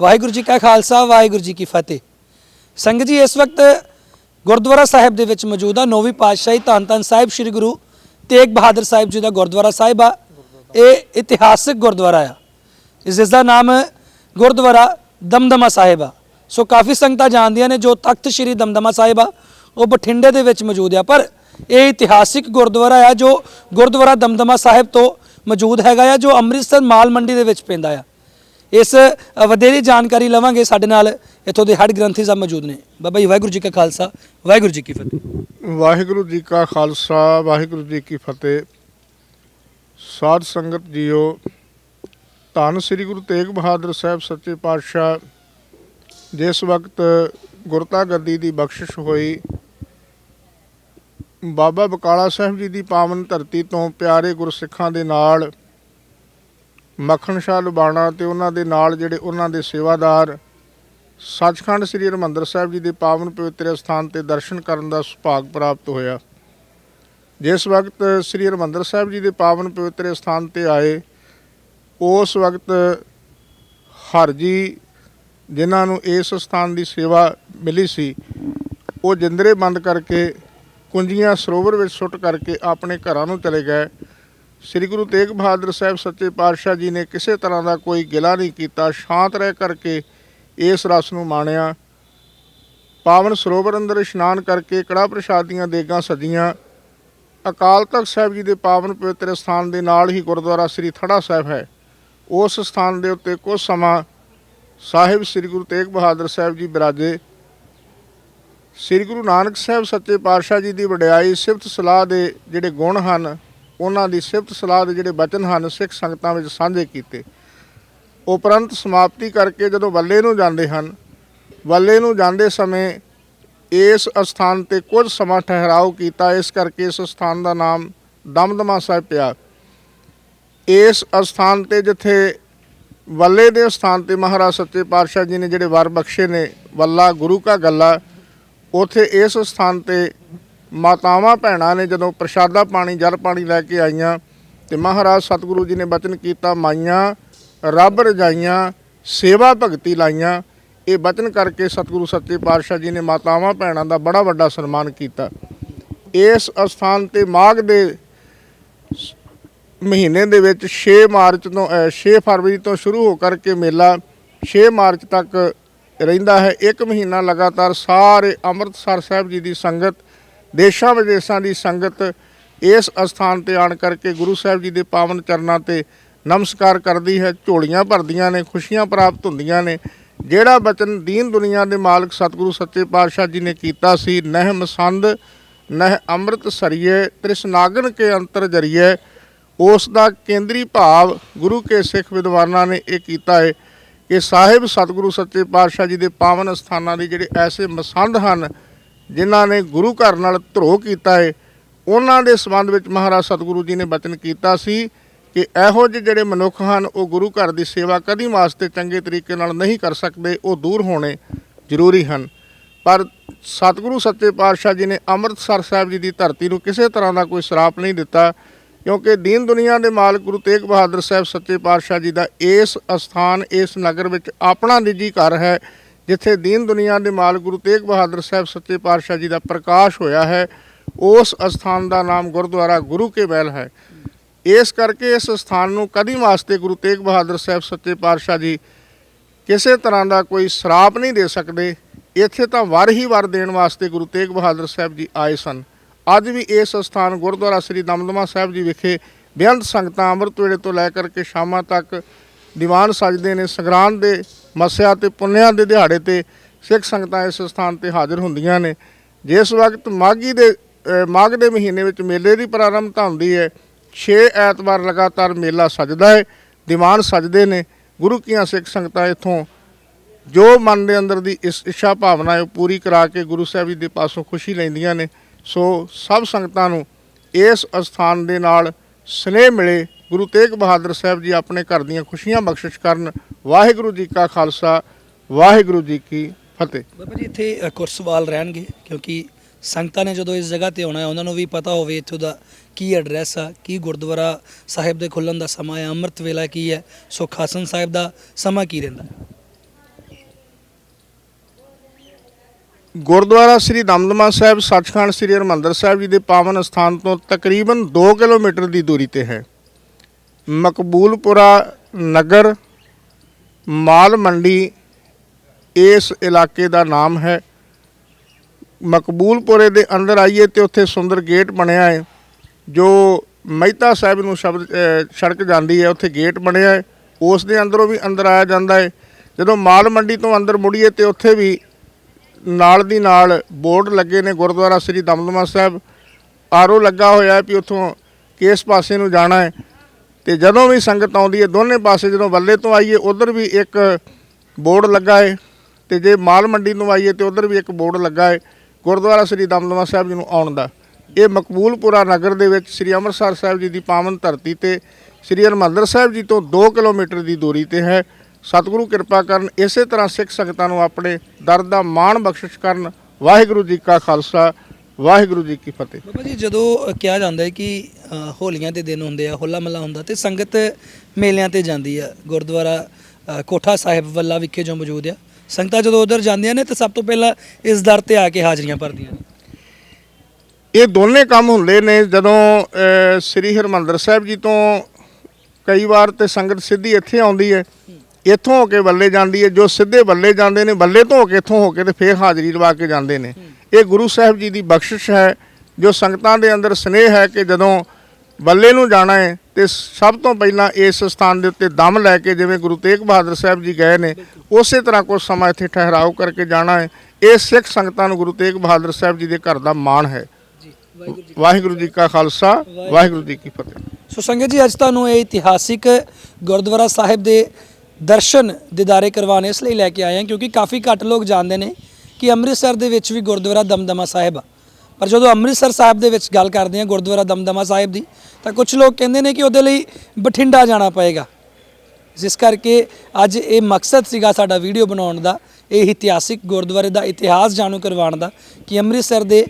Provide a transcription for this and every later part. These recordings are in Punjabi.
ਵਾਹਿਗੁਰੂ ਜੀ ਕਾ ਖਾਲਸਾ, ਵਾਹਿਗੁਰੂ ਜੀ ਕੀ ਫਤਿਹ। ਸੰਗਤ ਜੀ, ਇਸ ਵਕਤ ਗੁਰਦੁਆਰਾ ਸਾਹਿਬ ਦੇ ਵਿੱਚ ਮੌਜੂਦ ਆ ਨੌਵੀਂ ਪਾਤਸ਼ਾਹੀ ਧੰਨ ਧੰਨ ਸਾਹਿਬ ਸ੍ਰੀ ਗੁਰੂ ਤੇਗ ਬਹਾਦਰ ਸਾਹਿਬ ਜੀ ਦਾ ਗੁਰਦੁਆਰਾ ਸਾਹਿਬ ਆ। ਇਹ ਇਤਿਹਾਸਿਕ ਗੁਰਦੁਆਰਾ ਆ। ਇਸ ਇਸ ਦਾ ਨਾਮ ਗੁਰਦੁਆਰਾ ਦਮਦਮਾ ਸਾਹਿਬ ਆ। ਸੋ ਕਾਫੀ ਸੰਗਤਾਂ ਜਾਣਦੀਆਂ ਨੇ ਜੋ ਤਖਤ ਸ੍ਰੀ ਦਮਦਮਾ ਸਾਹਿਬ ਆ, ਉਹ ਬਠਿੰਡੇ ਦੇ ਵਿੱਚ ਮੌਜੂਦ ਆ। ਪਰ ਇਹ ਇਤਿਹਾਸਿਕ ਗੁਰਦੁਆਰਾ ਆ ਜੋ ਗੁਰਦੁਆਰਾ ਦਮਦਮਾ ਸਾਹਿਬ ਤੋਂ ਮੌਜੂਦ ਹੈਗਾ ਆ, ਜੋ ਅੰਮ੍ਰਿਤਸਰ ਮਾਲ ਮੰਡੀ ਦੇ ਵਿੱਚ ਪੈਂਦਾ ਆ। ਇਸ ਵਧੇਰੇ ਜਾਣਕਾਰੀ ਲਵਾਂਗੇ ਸਾਡੇ ਨਾਲ। ਇੱਥੋਂ ਦੇ ਹੈੱਡ ਗ੍ਰੰਥੀ ਸਾਹਿਬ ਮੌਜੂਦ ਨੇ। ਬਾਬਾ ਜੀ, ਵਾਹਿਗੁਰੂ ਜੀ ਕਾ ਖਾਲਸਾ, ਵਾਹਿਗੁਰੂ ਜੀ ਕੀ ਫਤਿਹ। ਵਾਹਿਗੁਰੂ ਜੀ ਕਾ ਖਾਲਸਾ, ਵਾਹਿਗੁਰੂ ਜੀ ਕੀ ਫਤਿਹ। ਸਾਧ ਸੰਗਤ ਜੀਓ, ਧੰਨ ਸ੍ਰੀ ਗੁਰੂ ਤੇਗ ਬਹਾਦਰ ਸਾਹਿਬ ਸੱਚੇ ਪਾਤਸ਼ਾਹ, ਜਿਸ ਵਕਤ ਗੁਰਤਾ ਗੱਦੀ ਦੀ ਬਖਸ਼ਿਸ਼ ਹੋਈ, ਬਾਬਾ ਬਕਾਲਾ ਸਾਹਿਬ ਜੀ ਦੀ ਪਾਵਨ ਧਰਤੀ ਤੋਂ ਪਿਆਰੇ ਗੁਰਸਿੱਖਾਂ ਦੇ ਨਾਲ ਮੱਖਣ ਸ਼ਾਹ ਲੁਬਾਣਾ ਤੇ ਉਹਨਾਂ ਦੇ ਨਾਲ ਜਿਹੜੇ ਉਹਨਾਂ ਦੇ ਸੇਵਾਦਾਰ ਸੱਚਖੰਡ ਸ੍ਰੀ ਹਰਿਮੰਦਰ ਸਾਹਿਬ ਜੀ ਦੇ ਪਾਵਨ ਪਵਿੱਤਰ ਸਥਾਨ ਤੇ ਦਰਸ਼ਨ ਕਰਨ ਦਾ ਸੁਭਾਗ ਪ੍ਰਾਪਤ ਹੋਇਆ। ਜਿਸ ਵਕਤ ਸ੍ਰੀ ਹਰਿਮੰਦਰ ਸਾਹਿਬ ਜੀ ਦੇ ਪਾਵਨ ਪਵਿੱਤਰ ਸਥਾਨ ਤੇ ਆਏ, ਉਸ ਵਕਤ ਹਰ ਜੀ ਜਿਨ੍ਹਾਂ ਨੂੰ ਇਸ ਸਥਾਨ ਦੀ ਸੇਵਾ ਮਿਲੀ ਸੀ, ਉਹ ਜਿੰਦਰੇ ਬੰਦ ਕਰਕੇ, ਕੁੰਜੀਆਂ ਸਰੋਵਰ ਵਿੱਚ ਸੁੱਟ ਕਰਕੇ ਆਪਣੇ ਘਰਾਂ ਨੂੰ ਚਲੇ ਗਏ। ਸ੍ਰੀ ਗੁਰੂ ਤੇਗ ਬਹਾਦਰ ਸਾਹਿਬ ਸੱਚੇ ਪਾਤਸ਼ਾਹ ਜੀ ਨੇ ਕਿਸੇ ਤਰ੍ਹਾਂ ਦਾ ਕੋਈ ਗਿਲਾ ਨਹੀਂ ਕੀਤਾ, ਸ਼ਾਂਤ ਰਹਿ ਕਰਕੇ ਇਸ ਰਸ ਨੂੰ ਮਾਣਿਆ। ਪਾਵਨ ਸਰੋਵਰ ਅੰਦਰ ਇਸ਼ਨਾਨ ਕਰਕੇ ਕੜਾ ਪ੍ਰਸ਼ਾਦ ਦੀਆਂ ਦੇਗਾਂ ਸਜੀਆਂ। ਅਕਾਲ ਤਖਤ ਸਾਹਿਬ ਜੀ ਦੇ ਪਾਵਨ ਪਵਿੱਤਰ ਸਥਾਨ ਦੇ ਨਾਲ ਹੀ ਗੁਰਦੁਆਰਾ ਸ੍ਰੀ ਥੜਾ ਸਾਹਿਬ ਹੈ। ਉਸ ਸਥਾਨ ਦੇ ਉੱਤੇ ਕੁਝ ਸਮਾਂ ਸਾਹਿਬ ਸ੍ਰੀ ਗੁਰੂ ਤੇਗ ਬਹਾਦਰ ਸਾਹਿਬ ਜੀ ਬਿਰਾਜੇ। ਸ੍ਰੀ ਗੁਰੂ ਨਾਨਕ ਸਾਹਿਬ ਸੱਚੇ ਪਾਤਸ਼ਾਹ ਜੀ ਦੀ ਵਡਿਆਈ ਸਿਫਤ ਸਲਾਹ ਦੇ ਜਿਹੜੇ ਗੁਣ ਹਨ ਉਹਨਾਂ ਦੀ ਸਿਫਤ ਸਲਾਹ ਦੇ ਜਿਹੜੇ ਬਚਨ ਹਨ, ਸਿੱਖ ਸੰਗਤਾਂ ਵਿੱਚ ਸਾਂਝੇ ਕੀਤੇ। ਉਪਰੰਤ ਸਮਾਪਤੀ ਕਰਕੇ ਜਦੋਂ ਵੱਲੇ ਨੂੰ ਜਾਂਦੇ ਹਨ, ਵੱਲੇ ਨੂੰ ਜਾਂਦੇ ਸਮੇਂ ਇਸ ਅਸਥਾਨ ਤੇ ਕੁਝ ਸਮਾਂ ਠਹਿਰਾਓ ਕੀਤਾ, ਇਸ ਕਰਕੇ ਇਸ ਸਥਾਨ ਦਾ ਨਾਮ ਦਮਦਮਾ ਸਾਹਿਬ ਪਿਆ। ਇਸ ਅਸਥਾਨ ਤੇ ਜਿੱਥੇ ਵੱਲੇ ਦੇ ਸਥਾਨ ਤੇ ਮਹਾਰਾਜ ਸੱਚੇ ਪਾਤਸ਼ਾਹ ਜੀ ਨੇ ਜਿਹੜੇ ਵਰ ਬਖਸ਼ੇ ਨੇ, ਵੱਲਾ ਗੁਰੂ ਕਾ ਗੱਲਾ, ਉਥੇ ਇਸ ਸਥਾਨ ਤੇ ਮਾਤਾਵਾਂ ਭੈਣਾਂ ਨੇ ਜਦੋਂ ਪ੍ਰਸ਼ਾਦਾ ਪਾਣੀ ਜਲ ਪਾਣੀ ਲੈ ਕੇ ਆਈਆਂ ਤੇ ਮਹਾਰਾਜ ਸਤਿਗੁਰੂ ਜੀ ਨੇ ਬਚਨ ਕੀਤਾ ਮਾਈਆਂ ਰੱਬ ਰਜਾਈਆਂ ਸੇਵਾ ਭਗਤੀ ਲਾਈਆਂ। ਇਹ ਬਚਨ ਕਰਕੇ ਸਤਿਗੁਰੂ ਸੱਚੇ ਪਾਤਸ਼ਾਹ ਜੀ ਨੇ ਮਾਤਾਵਾਂ ਭੈਣਾਂ ਦਾ ਬੜਾ ਵੱਡਾ ਸਨਮਾਨ ਕੀਤਾ। ਇਸ ਅਸਥਾਨ ਤੇ ਮਾਘ ਦੇ ਮਹੀਨੇ ਦੇ ਵਿੱਚ 6 ਮਾਰਚ ਤੋਂ ਅ, 6 ਫਰਵਰੀ ਤੋਂ ਸ਼ੁਰੂ ਹੋ ਕਰਕੇ ਮੇਲਾ 6 ਮਾਰਚ ਤੱਕ ਰਹਿੰਦਾ ਹੈ। ਇੱਕ ਮਹੀਨਾ ਲਗਾਤਾਰ ਸਾਰੇ ਅੰਮ੍ਰਿਤਸਰ ਸਾਹਿਬ ਜੀ ਦੀ ਸੰਗਤ ਦੇਸ਼ਾਂ ਵਿਦੇਸ਼ਾਂ ਦੀ ਸੰਗਤ ਇਸ ਅਸਥਾਨ ਤੇ ਆਣ ਕਰਕੇ ਗੁਰੂ ਸਾਹਿਬ ਜੀ ਦੇ ਪਾਵਨ ਚਰਨਾਂ ਤੇ ਨਮਸਕਾਰ ਕਰਦੀ ਹੈ, ਝੋਲੀਆਂ ਭਰਦੀਆਂ ਨੇ, ਖੁਸ਼ੀਆਂ ਪ੍ਰਾਪਤ ਹੁੰਦੀਆਂ ਨੇ। ਜਿਹੜਾ ਬਚਨ ਦੀਨ ਦੁਨੀਆ ਦੇ ਮਾਲਕ ਸਤਿਗੁਰੂ ਸੱਚੇ ਪਾਤਸ਼ਾਹ ਜੀ ਨੇ ਕੀਤਾ ਸੀ, ਨਹਿ ਮਸੰਦ, ਨਹਿ ਅੰਮ੍ਰਿਤ ਸਰੀਏ ਤ੍ਰਿਸ਼ਨਾਗਨ ਕੇ ਅੰਤਰ ਜਰੀਏ, ਉਸ ਦਾ ਕੇਂਦਰੀ ਭਾਵ ਗੁਰੂ ਕੇ ਸਿੱਖ ਵਿਦਵਾਨਾਂ ਨੇ ਇਹ ਕੀਤਾ ਹੈ ਕਿ ਸਾਹਿਬ ਸਤਿਗੁਰੂ ਸੱਚੇ ਪਾਤਸ਼ਾਹ ਜੀ ਦੇ ਪਾਵਨ ਸਥਾਨਾਂ ਦੇ ਜਿਹੜੇ ਐਸੇ ਮਸੰਦ ਹਨ ਜਿਨ੍ਹਾਂ ਨੇ ਗੁਰੂ ਘਰ ਨਾਲ ਧਰੋਹ ਕੀਤਾ ਹੈ ਉਹਨਾਂ ਦੇ ਸੰਬੰਧ ਵਿੱਚ ਮਹਾਰਾਜ ਸਤਿਗੁਰੂ ਜੀ ਨੇ ਬਚਨ ਕੀਤਾ ਸੀ ਕਿ ਇਹੋ ਜਿਹੇ ਜਿਹੜੇ ਮਨੁੱਖ ਹਨ, ਉਹ ਗੁਰੂ ਘਰ ਦੀ ਸੇਵਾ ਕਦੀ ਵਾਸਤੇ ਚੰਗੇ ਤਰੀਕੇ ਨਾਲ ਨਹੀਂ ਕਰ ਸਕਦੇ, ਉਹ ਦੂਰ ਹੋਣੇ ਜ਼ਰੂਰੀ ਹਨ। ਪਰ ਸਤਿਗੁਰੂ ਸੱਚੇ ਪਾਤਸ਼ਾਹ ਜੀ ਨੇ ਅੰਮ੍ਰਿਤਸਰ ਸਾਹਿਬ ਜੀ ਦੀ ਧਰਤੀ ਨੂੰ ਕਿਸੇ ਤਰ੍ਹਾਂ ਦਾ ਕੋਈ ਸਰਾਪ ਨਹੀਂ ਦਿੱਤਾ, ਕਿਉਂਕਿ ਦੀਨ ਦੁਨੀਆ ਦੇ ਮਾਲਕ ਗੁਰੂ ਤੇਗ ਬਹਾਦਰ ਸਾਹਿਬ ਸੱਚੇ ਪਾਤਸ਼ਾਹ ਜੀ ਦਾ ਇਸ ਅਸਥਾਨ, ਇਸ ਨਗਰ ਵਿੱਚ ਆਪਣਾ ਨਿੱਜੀ ਘਰ ਹੈ ਜਿੱਥੇ ਦੀਨ ਦੁਨੀਆ ਦੇ ਮਾਲ ਗੁਰੂ ਤੇਗ ਬਹਾਦਰ ਸਾਹਿਬ ਸੱਚੇ ਪਾਤਸ਼ਾਹ ਜੀ ਦਾ ਪ੍ਰਕਾਸ਼ ਹੋਇਆ ਹੈ, ਉਸ ਅਸਥਾਨ ਦਾ ਨਾਮ ਗੁਰਦੁਆਰਾ ਗੁਰੂ ਕੇ ਮਹਿਲ ਹੈ। ਇਸ ਕਰਕੇ ਇਸ ਸਥਾਨ ਨੂੰ ਕਦੀ ਵਾਸਤੇ ਗੁਰੂ ਤੇਗ ਬਹਾਦਰ ਸਾਹਿਬ ਸੱਚੇ ਪਾਤਸ਼ਾਹ ਜੀ ਕਿਸੇ ਤਰ੍ਹਾਂ ਦਾ ਕੋਈ ਸਰਾਪ ਨਹੀਂ ਦੇ ਸਕਦੇ। ਇੱਥੇ ਤਾਂ ਵਰ ਹੀ ਵਰ ਦੇਣ ਵਾਸਤੇ ਗੁਰੂ ਤੇਗ ਬਹਾਦਰ ਸਾਹਿਬ ਜੀ ਆਏ ਸਨ। ਅੱਜ ਵੀ ਇਸ ਸਥਾਨ ਗੁਰਦੁਆਰਾ ਸ੍ਰੀ ਦਮਦਮਾ ਸਾਹਿਬ ਜੀ ਵਿਖੇ ਬੇਅੰਤ ਸੰਗਤਾਂ ਅੰਮ੍ਰਿਤ ਵੇਲੇ ਤੋਂ ਲੈ ਕਰਕੇ ਸ਼ਾਮਾਂ ਤੱਕ ਦੀਵਾਨ ਸਜਦੇ ਨੇ, ਸੰਗਰਾਂਦ ਦੇ ਮੱਸਿਆ ਤੇ ਪੁੰਨਿਆਂ ਦੇ ਦਿਹਾੜੇ ਤੇ ਸਿੱਖ ਸੰਗਤਾਂ ਇਸ ਸਥਾਨ ਤੇ ਹਾਜ਼ਰ ਹੁੰਦੀਆਂ ਨੇ। ਜਿਸ ਵਕਤ ਮਾਘੀ ਦੇ ਮਾਘ ਦੇ ਮਹੀਨੇ ਵਿੱਚ ਮੇਲੇ ਦੀ ਪ੍ਰਾਰੰਭਤਾ ਹੁੰਦੀ ਹੈ 6 ਐਤਵਾਰ ਲਗਾਤਾਰ ਮੇਲਾ ਸਜਦਾ ਹੈ, ਦੀਵਾਨ ਸਜਦੇ ਨੇ, ਗੁਰੂ ਕੀਆਂ ਸਿੱਖ ਸੰਗਤਾਂ ਇੱਥੋਂ ਜੋ ਮਨ ਦੇ ਅੰਦਰ ਦੀ ਇਸ ਇੱਛਾ ਭਾਵਨਾ ਹੈ ਉਹ ਪੂਰੀ ਕਰਾ ਕੇ ਗੁਰੂ ਸਾਹਿਬ ਜੀ ਦੇ ਪਾਸੋਂ ਖੁਸ਼ੀ ਲੈਂਦੀਆਂ ਨੇ। ਸੋ ਸਭ ਸੰਗਤਾਂ ਨੂੰ ਇਸ ਅਸਥਾਨ ਦੇ ਨਾਲ ਸਨੇਹ ਮਿਲੇ ਗੁਰੂ ਤੇਗ ਬਹਾਦਰ ਸਾਹਿਬ ਜੀ ਆਪਣੇ ਘਰ ਦੀਆਂ ਖੁਸ਼ੀਆਂ ਬਖਸ਼ਿਸ਼ ਕਰਨ ਵਾਹਿਗੁਰੂ ਜੀ ਕਾ ਖਾਲਸਾ ਵਾਹਿਗੁਰੂ ਜੀ ਕੀ ਫਤਿਹ। ਬਾਬਾ ਜੀ ਇੱਥੇ ਕੁਝ ਸਵਾਲ ਰਹਿਣਗੇ ਕਿਉਂਕਿ ਸੰਗਤਾਂ ਨੇ ਜਦੋਂ ਇਸ ਜਗ੍ਹਾ ਤੇ ਆਉਣਾ ਹੈ ਉਹਨਾਂ ਨੂੰ ਵੀ ਪਤਾ ਹੋਵੇ ਇੱਥੋਂ ਦਾ ਕੀ ਐਡਰੈਸ ਆ ਕੀ ਗੁਰਦੁਆਰਾ ਸਾਹਿਬ ਦੇ ਖੁੱਲਣ ਦਾ ਸਮਾਂ ਹੈ ਅੰਮ੍ਰਿਤ ਵੇਲਾ ਕੀ ਹੈ ਸੋ ਖਾਸਨ ਸਾਹਿਬ ਦਾ ਸਮਾਂ ਕੀ ਰਹਿੰਦਾ? ਗੁਰਦੁਆਰਾ ਸ੍ਰੀ ਦਮਦਮਾ ਸਾਹਿਬ ਸੱਚਖੰਡ ਸ੍ਰੀ ਹਰਮੰਦਰ ਸਾਹਿਬ ਜੀ ਦੇ ਪਾਵਨ ਸਥਾਨ ਤੋਂ ਤਕਰੀਬਨ 2 ਕਿਲੋਮੀਟਰ ਦੀ ਦੂਰੀ ਤੇ ਹੈ। ਮਕਬੂਲਪੁਰਾ ਨਗਰ ਮਾਲ ਮੰਡੀ ਇਸ ਇਲਾਕੇ ਦਾ ਨਾਮ ਹੈ। ਮਕਬੂਲਪੁਰੇ ਦੇ ਅੰਦਰ ਆਈਏ ਤੇ ਉੱਥੇ ਸੁੰਦਰ ਗੇਟ ਬਣਿਆ ਹੈ ਜੋ ਮਹਿਤਾ ਸਾਹਿਬ ਨੂੰ ਸ਼ਬਦ ਅਹ, ਸੜਕ ਜਾਂਦੀ ਹੈ ਉੱਥੇ ਗੇਟ ਬਣਿਆ ਹੈ। ਉਸ ਦੇ ਅੰਦਰੋਂ ਵੀ ਅੰਦਰ ਆਇਆ ਜਾਂਦਾ ਹੈ। ਜਦੋਂ ਮਾਲ ਮੰਡੀ ਤੋਂ ਅੰਦਰ ਮੁੜੀਏ ਤੇ ਉੱਥੇ ਵੀ ਨਾਲ ਦੀ ਨਾਲ ਬੋਰਡ ਲੱਗੇ ਨੇ ਗੁਰਦੁਆਰਾ ਸ੍ਰੀ ਦਮਦਮਾ ਸਾਹਿਬ। ਆਰਓ ਲੱਗਾ ਹੋਇਆ ਹੈ ਵੀ ਉੱਥੋਂ ਕਿਸ ਪਾਸੇ ਨੂੰ ਜਾਣਾ ਹੈ। ਤੇ ਜਦੋਂ ਵੀ ਸੰਗਤ ਆਉਂਦੀ ਹੈ, ਦੋਨੇ ਪਾਸੇ ਜਦੋਂ ਵੱਲੇ ਤੋਂ ਆਈਏ, ਉਧਰ ਵੀ ਇੱਕ ਬੋਰਡ ਲੱਗਾ ਹੈ ਤੇ ਜੇ ਮਾਲ ਮੰਡੀ ਨੂੰ ਆਈਏ, ਤੇ ਉਧਰ ਵੀ ਇੱਕ ਬੋਰਡ ਲੱਗਾ ਹੈ ਗੁਰਦੁਆਰਾ ਸ੍ਰੀ ਦਮਦਮਾ ਸਾਹਿਬ ਜੀ ਨੂੰ ਆਉਣ ਦਾ। ਇਹ ਮਕਬੂਲਪੁਰਾ ਨਗਰ ਦੇ ਵਿੱਚ ਸ੍ਰੀ ਅੰਮ੍ਰਿਤਸਰ ਸਾਹਿਬ ਜੀ ਦੀ ਪਾਵਨ ਧਰਤੀ ਤੇ, ਸ੍ਰੀ ਹਰਿਮੰਦਰ ਸਾਹਿਬ ਜੀ ਤੋਂ 2 ਕਿਲੋਮੀਟਰ ਦੀ ਦੂਰੀ ਤੇ ਹੈ। ਸਤਿਗੁਰੂ ਕਿਰਪਾ ਕਰਨ ਇਸੇ ਤਰ੍ਹਾਂ ਸਿੱਖ ਸੰਗਤਾਂ ਨੂੰ ਆਪਣੇ ਦਰ ਦਾ ਮਾਣ ਬਖਸ਼ਿਸ਼ ਕਰਨ। ਵਾਹਿਗੁਰੂ ਜੀ ਕਾ ਖਾਲਸਾ। ਵਾਹਿਗੁਰੂ ਜੀ ਕੀ ਫਤਿਹ। ਬਾਬਾ ਜੀ ਜਦੋਂ ਕਿਹਾ ਜਾਂਦਾ ਹੈ ਕਿ ਅ, ਹੋਲੀਆਂ ਦੇ ਦਿਨ ਹੁੰਦੇ ਆ ਹੋਲਾ ਮਹੱਲਾ ਹੁੰਦਾ ਤੇ ਸੰਗਤ ਮੇਲਿਆਂ ਤੇ ਜਾਂਦੀ ਆ। ਗੁਰਦੁਆਰਾ ਅ, ਕੋਠਾ ਸਾਹਿਬ ਵੱਲਾ ਵਿਖੇ ਜੋ ਮੌਜੂਦ ਆ। ਸੰਗਤਾਂ ਜਦੋਂ ਉਧਰ ਜਾਂਦੀਆਂ ਨੇ ਤੇ ਸਭ ਤੋਂ ਪਹਿਲਾਂ ਇਸ ਦਰ ਤੇ ਆ ਕੇ ਹਾਜ਼ਰੀਆਂ ਭਰਦੀਆਂ ਨੇ। ਇਹ ਦੋਨੇ ਕੰਮ ਹੁੰਦੇ ਨੇ ਜਦੋਂ ਸ੍ਰੀ ਹਰਿਮੰਦਰ ਸਾਹਿਬ ਜੀ ਤੋਂ ਕਈ ਵਾਰ ਤੇ ਸੰਗਤ ਸਿੱਧੀ ਇੱਥੇ ਆਉਂਦੀ ਹੈ। ਇੱਥੋਂ ਹੋ ਕੇ ਬੱਲੇ ਜਾਂਦੀ ਹੈ, ਜੋ ਸਿੱਧੇ ਬੱਲੇ ਜਾਂਦੇ ਨੇ ਬੱਲੇ ਤੋਂ ਹੋ ਕੇ ਇੱਥੋਂ ਹੋ ਕੇ ਤੇ ਫੇਰ ਹਾਜ਼ਰੀ ਲਵਾ ਕੇ ਜਾਂਦੇ ਨੇ। ਇਹ ਗੁਰੂ ਸਾਹਿਬ ਜੀ ਦੀ ਬਖਸ਼ਿਸ਼ ਹੈ, ਜੋ ਸੰਗਤਾਂ ਦੇ ਅੰਦਰ ਸਨੇਹ ਹੈ ਕਿ ਜਦੋਂ ਬੱਲੇ ਨੂੰ ਜਾਣਾ ਹੈ, ਤੇ ਸਭ ਤੋਂ ਪਹਿਲਾਂ ਇਸ ਸਥਾਨ ਦੇ ਉੱਤੇ ਦਮ ਲੈ ਕੇ ਜਿਵੇਂ ਗੁਰੂ ਤੇਗ ਬਹਾਦਰ ਸਾਹਿਬ ਜੀ ਗਏ ਨੇ, ਉਸੇ ਤਰ੍ਹਾਂ ਕੁਝ ਸਮਾਂ ਇੱਥੇ ਠਹਿਰਾਓ ਕਰਕੇ ਜਾਣਾ ਹੈ। ਇਹ ਸਿੱਖ ਸੰਗਤਾਂ ਨੂੰ ਗੁਰੂ ਤੇਗ ਬਹਾਦਰ ਸਾਹਿਬ ਜੀ ਦੇ ਘਰ ਦਾ ਮਾਣ ਹੈ। ਵਾਹਿਗੁਰੂ ਜੀ ਕਾ ਖਾਲਸਾ, ਵਾਹਿਗੁਰੂ ਜੀ ਕੀ ਫਤਿਹ। ਸੋ ਸੰਗਤ ਜੀ, ਅੱਜ ਤੁਹਾਨੂੰ ਇਹ ਇਤਿਹਾਸਿਕ ਗੁਰਦੁਆਰਾ ਸਾਹਿਬ ਦੇ ਦਰਸ਼ਨ ਦਿਦਾਰੇ ਕਰਵਾਉਣ ਇਸ ਲਈ ਲੈ ਕੇ ਆਏ ਹਾਂ, ਕਿਉਂਕਿ ਕਾਫੀ ਘੱਟ ਲੋਕ ਜਾਣਦੇ ਨੇ ਕਿ ਅੰਮ੍ਰਿਤਸਰ ਦੇ ਵਿੱਚ ਵੀ ਗੁਰਦੁਆਰਾ ਦਮਦਮਾ ਸਾਹਿਬ ਆ। ਪਰ ਜਦੋਂ ਅੰਮ੍ਰਿਤਸਰ ਸਾਹਿਬ ਦੇ ਵਿੱਚ ਗੱਲ ਕਰਦੇ ਹਾਂ ਗੁਰਦੁਆਰਾ ਦਮਦਮਾ ਸਾਹਿਬ ਦੀ, ਤਾਂ ਕੁਝ ਲੋਕ ਕਹਿੰਦੇ ਨੇ ਕਿ ਉਹਦੇ ਲਈ ਬਠਿੰਡਾ ਜਾਣਾ ਪਏਗਾ। ਜਿਸ ਕਰਕੇ ਅੱਜ ਇਹ ਮਕਸਦ ਸੀਗਾ ਸਾਡਾ ਵੀਡੀਓ ਬਣਾਉਣ ਦਾ, ਇਹ ਇਤਿਹਾਸਿਕ ਗੁਰਦੁਆਰੇ ਦਾ ਇਤਿਹਾਸ ਜਾਣੂ ਕਰਵਾਉਣ ਦਾ, ਕਿ ਅੰਮ੍ਰਿਤਸਰ ਦੇ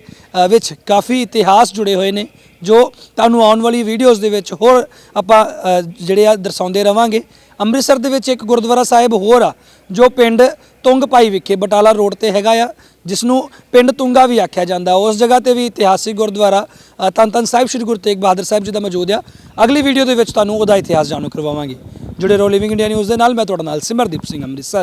ਵਿੱਚ ਕਾਫੀ ਇਤਿਹਾਸ ਜੁੜੇ ਹੋਏ ਨੇ, ਜੋ ਤੁਹਾਨੂੰ ਆਉਣ ਵਾਲੀ ਵੀਡੀਓਜ਼ ਦੇ ਵਿੱਚ ਹੋਰ ਆਪਾਂ ਜਿਹੜੇ ਆ ਦਰਸਾਉਂਦੇ ਰਵਾਂਗੇ। ਅੰਮ੍ਰਿਤਸਰ ਦੇ ਵਿੱਚ ਇੱਕ ਗੁਰਦੁਆਰਾ ਸਾਹਿਬ ਹੋਰ ਆ, ਜੋ ਪਿੰਡ ਤੁੰਗ ਭਾਈ ਵਿਖੇ, ਬਟਾਲਾ ਰੋਡ ਤੇ ਹੈਗਾ ਆ ਜਿਸ ਨੂੰ ਪਿੰਡ ਤੁੰਗਾ ਵੀ ਆਖਿਆ ਜਾਂਦਾ। ਉਸ ਜਗ੍ਹਾ ਤੇ ਵੀ ਇਤਿਹਾਸਿਕ ਗੁਰਦੁਆਰਾ ਤਨ ਧੰਨ ਧੰਨ ਸਾਹਿਬ ਸ੍ਰੀ ਗੁਰੂ ਤੇਗ ਬਹਾਦਰ ਸਾਹਿਬ ਜੀ ਦਾ ਮੌਜੂਦ ਆ। ਅਗਲੀ ਵੀਡੀਓ ਦੇ ਵਿੱਚ ਤੁਹਾਨੂੰ ਉਹਦਾ ਇਤਿਹਾਸ ਜਾਣੂ ਕਰਵਾਵਾਂਗੇ। ਜੁੜੇ ਰਹੋ ਲਿਵਿੰਗ ਇੰਡੀਆ ਨਿਊਜ਼ ਦੇ ਨਾਲ, ਮੈਂ ਤੁਹਾਡਾ ਨਾਲ ਸਿਮਰਦੀਪ ਸਿੰਘ ਅੰਮ੍ਰਿਤਸਰ।